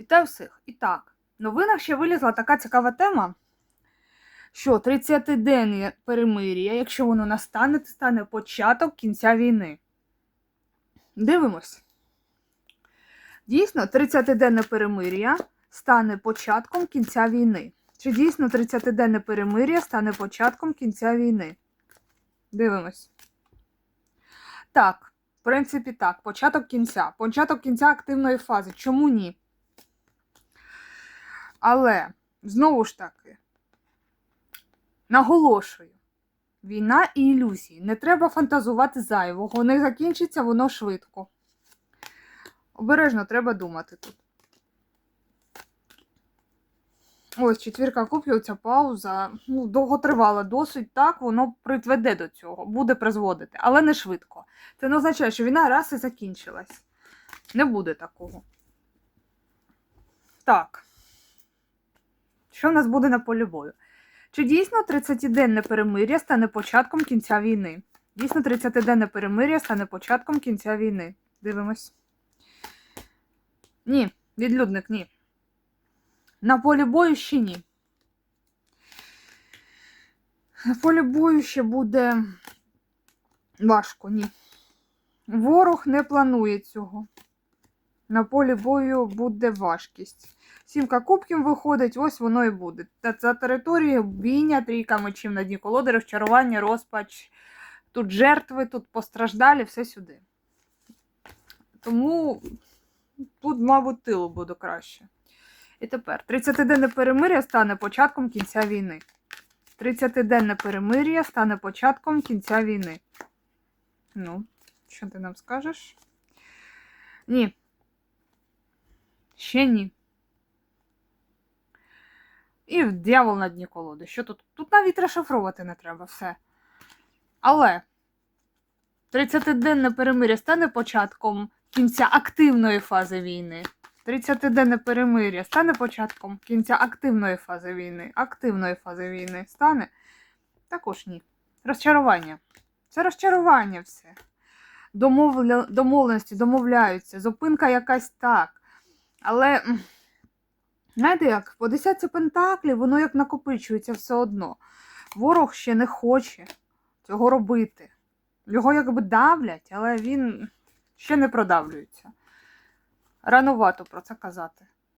Вітаю всіх! І так, в новинах ще вилізла така цікава тема, що 30-денне перемир'я, якщо воно настане, це стане початок кінця війни. Дивимось. Дійсно, 30-денне перемир'я стане початком кінця війни. Чи дійсно 30-денне перемир'я стане початком кінця війни? Дивимось. Так, в принципі, так. Початок кінця. Початок кінця активної фази. Чому ні? Але, знову ж таки, наголошую, війна і ілюзії. Не треба фантазувати зайвого. Не закінчиться воно швидко. Обережно треба думати тут. Ось четвірка кубків, ця пауза ну, довго тривала досить так, воно приведе до цього, буде призводити, але не швидко. Це не означає, що війна раз і закінчилась. Не буде такого. Так. Що в нас буде на полі бою? Чи дійсно 30-денне перемир'я стане початком кінця війни? Дійсно, 30-денне перемир'я стане початком кінця війни. Дивимось. Ні, відлюдник, ні. На полі бою ще ні. На полі бою ще буде важко, ні. Ворог не планує цього. На полі бою буде важкість. Сімка кубків виходить, ось воно і буде. Та за територією бійня, трійка мечів на дні колоди, розчарування, розпач. Тут жертви, тут постраждалі, все сюди. Тому тут, мабуть, тилу буде краще. І тепер 30-денне перемир'я стане початком кінця війни. 30-денне перемир'я стане початком кінця війни. Ну, що ти нам скажеш? Ні. Ще ні. І дьявол на дні колоди. Що тут? Тут навіть розшифровувати не треба все. Але 30-денне перемир'я стане початком кінця активної фази війни. 30-денне перемир'я стане початком кінця активної фази війни. Активної фази війни стане? Також ні. Розчарування. Це розчарування все. Домовленості домовляються, зупинка якась так. Але, знаєте як, по десятці пентаклів воно як накопичується все одно. Ворог ще не хоче цього робити. Його якби давлять, але він ще не продавлюється. Ранувато про це казати.